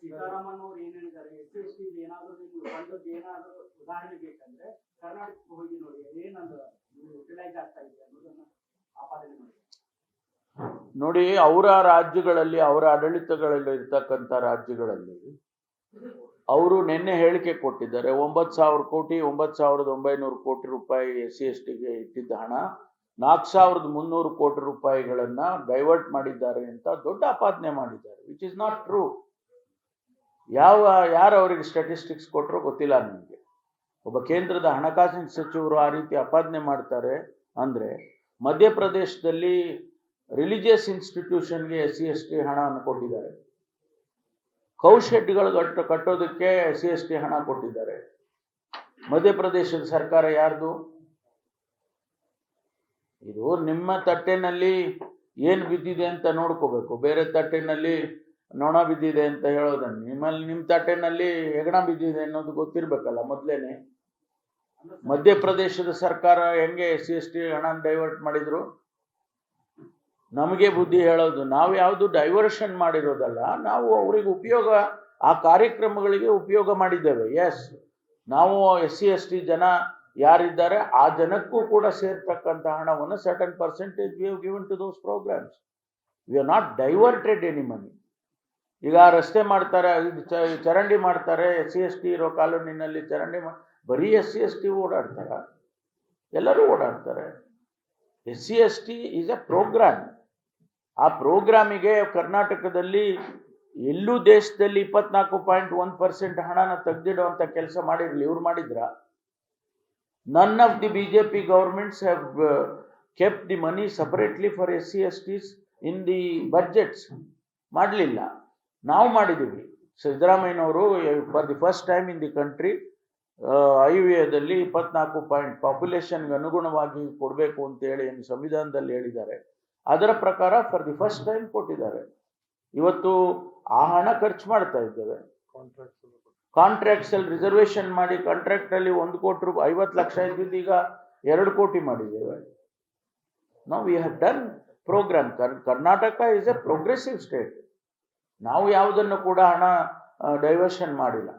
ಸೀತಾರಾಮನ್ ಅವ್ರು ಏನ್ ಹೇಳಿದ್ದಾರೆ? ಎಸ್ ಎಸ್ ಟಿ ಏನಾದ್ರೂ ನಿಮ್ಗೆ ಬಂದದ್ದು ಏನಾದ್ರೂ ಉದಾಹರಣೆ ಬೇಕಂದ್ರೆ ಕರ್ನಾಟಕಕ್ಕೆ ಹೋಗಿ ನೋಡಿ, ಏನಂದ್ರೆ ಯುಟಿಲೈಸ್ ಆಗ್ತಾ ಇದೆ ಅನ್ನೋದನ್ನ ಆಪಾದನೆ ಮಾಡಿ. ನೋಡಿ, ಅವರ ರಾಜ್ಯಗಳಲ್ಲಿ, ಅವರ ಆಡಳಿತಗಳಲ್ಲಿ ಇರ್ತಕ್ಕಂಥ ರಾಜ್ಯಗಳಲ್ಲಿ ಅವರು ನಿನ್ನೆ ಹೇಳಿಕೆ ಕೊಟ್ಟಿದ್ದಾರೆ, ಒಂಬತ್ತು ಸಾವಿರ ಕೋಟಿ, ಒಂಬತ್ತು ಸಾವಿರದ ಒಂಬೈನೂರು ಕೋಟಿ ರೂಪಾಯಿ ಎಸ್ ಸಿ ಎಸ್ ಟಿಗೆ ಇಟ್ಟಿದ್ದ ಹಣ, ನಾಲ್ಕು ಸಾವಿರದ ಮುನ್ನೂರು ಕೋಟಿ ರೂಪಾಯಿಗಳನ್ನ ಡೈವರ್ಟ್ ಮಾಡಿದ್ದಾರೆ ಅಂತ ದೊಡ್ಡ ಆಪಾದನೆ ಮಾಡಿದ್ದಾರೆ ವಿಚ್ ಇಸ್ ನಾಟ್ ಟ್ರೂ ಯಾವ, ಯಾರು ಅವರಿಗೆ ಸ್ಟ್ಯಾಟಿಸ್ಟಿಕ್ಸ್ ಕೊಟ್ಟರೋ ಗೊತ್ತಿಲ್ಲ ನನಗೆ ಒಬ್ಬ ಕೇಂದ್ರದ ಹಣಕಾಸಿನ ಸಚಿವರು ಆ ರೀತಿ ಅಪಾದನೆ ಮಾಡ್ತಾರೆ ಅಂದ್ರೆ ಮಧ್ಯಪ್ರದೇಶದಲ್ಲಿ ರಿಲಿಜಿಯಸ್ ಇನ್ಸ್ಟಿಟ್ಯೂಷನ್ಗೆ ಎಸ್ ಸಿ ಎಸ್ ಟಿ ಹಣವನ್ನು ಕೊಟ್ಟಿದ್ದಾರೆ. ಕೌಶೆಡ್ಗಳು ಕಟ್ಟ ಕಟ್ಟೋದಕ್ಕೆ ಎಸ್ ಸಿ ಎಸ್ ಟಿ ಹಣ ಕೊಟ್ಟಿದ್ದಾರೆ. ಮಧ್ಯಪ್ರದೇಶದ ಸರ್ಕಾರ ಯಾರ್ದು? ಇದು ನಿಮ್ಮ ತಟ್ಟೆನಲ್ಲಿ ಏನು ಬಿದ್ದಿದೆ ಅಂತ ನೋಡ್ಕೋಬೇಕು. ಬೇರೆ ತಟ್ಟೆನಲ್ಲಿ ನೊಣ ಬಿದ್ದಿದೆ ಅಂತ ಹೇಳೋದನ್ನು. ನಿಮ್ಮಲ್ಲಿ, ನಿಮ್ಮ ತಟ್ಟೆನಲ್ಲಿ ಹೆಗಣ ಬಿದ್ದಿದೆ ಅನ್ನೋದು ಗೊತ್ತಿರಬೇಕಲ್ಲ ಮೊದಲೇನೆ. ಮಧ್ಯಪ್ರದೇಶದ ಸರ್ಕಾರ ಹೆಂಗೆ ಎಸ್ ಸಿ, ಎಸ್ ಟಿ ಹಣ ಡೈವರ್ಟ್ ಮಾಡಿದ್ರು? ನಮಗೆ ಬುದ್ಧಿ ಹೇಳೋದು, ನಾವು ಯಾವುದು ಡೈವರ್ಷನ್ ಮಾಡಿರೋದಲ್ಲ, ನಾವು ಅವ್ರಿಗೆ ಉಪಯೋಗ, ಆ ಕಾರ್ಯಕ್ರಮಗಳಿಗೆ ಉಪಯೋಗ ಮಾಡಿದ್ದೇವೆ. ಎಸ್ ನಾವು ಎಸ್ ಸಿ, ಎಸ್ ಟಿ ಜನ ಯಾರಿದ್ದಾರೆ, ಆ ಜನಕ್ಕೂ ಕೂಡ ಸೇರ್ತಕ್ಕಂಥ ಹಣವನ್ನು certain percentage we given to those programs we are not diverted any money ಈಗ ರಸ್ತೆ ಮಾಡ್ತಾರೆ ಚರಂಡಿ ಮಾಡ್ತಾರೆ, ಎಸ್ ಸಿ ಎಸ್ ಟಿ ಇರೋ ಕಾಲೋನಿನಲ್ಲಿ ಚರಂಡಿ ಮಾ, ಬರೀ ಎಸ್ ಸಿ ಎಸ್ ಟಿ ಓಡಾಡ್ತಾರ. ಎಲ್ಲರೂ ಓಡಾಡ್ತಾರೆ. S C S T is a program ಆ ಪ್ರೋಗ್ರಾಮಿಗೆ ಕರ್ನಾಟಕದಲ್ಲಿ ಎಲ್ಲೂ ದೇಶದಲ್ಲಿ ಇಪ್ಪತ್ನಾಲ್ಕು ಪಾಯಿಂಟ್ ಒನ್ ಪರ್ಸೆಂಟ್ ಹಣನ ತೆಗೆದಿಡುವಂಥ ಕೆಲಸ ಮಾಡಿರಲಿ, ಇವ್ರು ಮಾಡಿದ್ರ? None of the B J P governments have kept the money separately for S C S Ts in the budgets ಮಾಡಲಿಲ್ಲ. ನಾವು ಮಾಡಿದ್ದೀವಿ. ಸಿದ್ದರಾಮಯ್ಯನವರು for the first time in the country ಐವಿಎದಲ್ಲಿ ಇಪ್ಪತ್ನಾಲ್ಕು ಪಾಯಿಂಟ್ ಪಾಪ್ಯುಲೇಷನ್ಗೆ ಅನುಗುಣವಾಗಿ ಕೊಡಬೇಕು ಅಂತ ಹೇಳಿ ಏನು ಸಂವಿಧಾನದಲ್ಲಿ ಹೇಳಿದ್ದಾರೆ. ಅದರ ಪ್ರಕಾರ ಫಾರ್ ದಿ ಫಸ್ಟ್ ಟೈಮ್ ಕೊಟ್ಟಿದ್ದಾರೆ. ಇವತ್ತು ಆ ಹಣ ಖರ್ಚು ಮಾಡ್ತಾ ಇದ್ದೇವೆ. ಕಾಂಟ್ರಾಕ್ಟ್ಸ್ ಅಲ್ಲಿ ರಿಸರ್ವೇಶನ್ ಮಾಡಿ ಕಾಂಟ್ರಾಕ್ಟ್ ಅಲ್ಲಿ ಒಂದು ಕೋಟಿ ರೂಪಾಯಿ ಐವತ್ತು ಲಕ್ಷ ಇದ್ದಿದ್ದು ಈಗ ಎರಡು ಕೋಟಿ ಮಾಡಿದ್ದೇವೆ. ನಾವು we have done program Karnataka is a progressive state ನಾವು ಯಾವುದನ್ನು ಕೂಡ ಹಣ ಡೈವರ್ಷನ್ ಮಾಡಿಲ್ಲ.